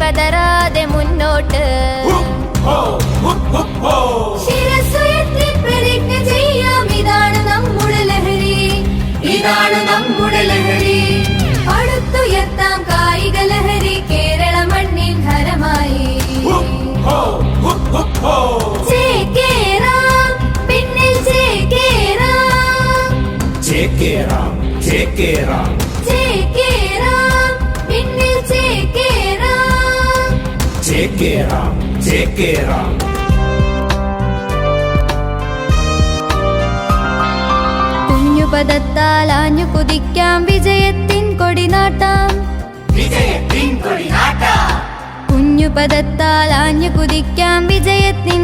പതറാതെ മുന്നോട്ട്. ശിരസ്സുയർത്തി പ്രതിജ്ഞ ചെയ്യാം. ഇതാണ് നമ്മുടെ ലഹരി. ഇതാണ് നമ്മുടെ ലഹരി. അടുത്തുയർത്താം കായിക ലഹരി. കേരള മണ്ണിൻ ഹരമായി ചേക്കേറാം പിന്നിൽ ചേക്കേറാം ചേക്കേറാം ചേക്കേറാം ചേക്കേറാം കുഞ്ഞുപദത്താൽ ആഞ്ഞു കുതിക്കാം വിജയത്തിൻ കൊടിനാട്ടാം. കുഞ്ഞുപദത്താൽ ആഞ്ഞു കുതിക്കാം വിജയത്തിൻ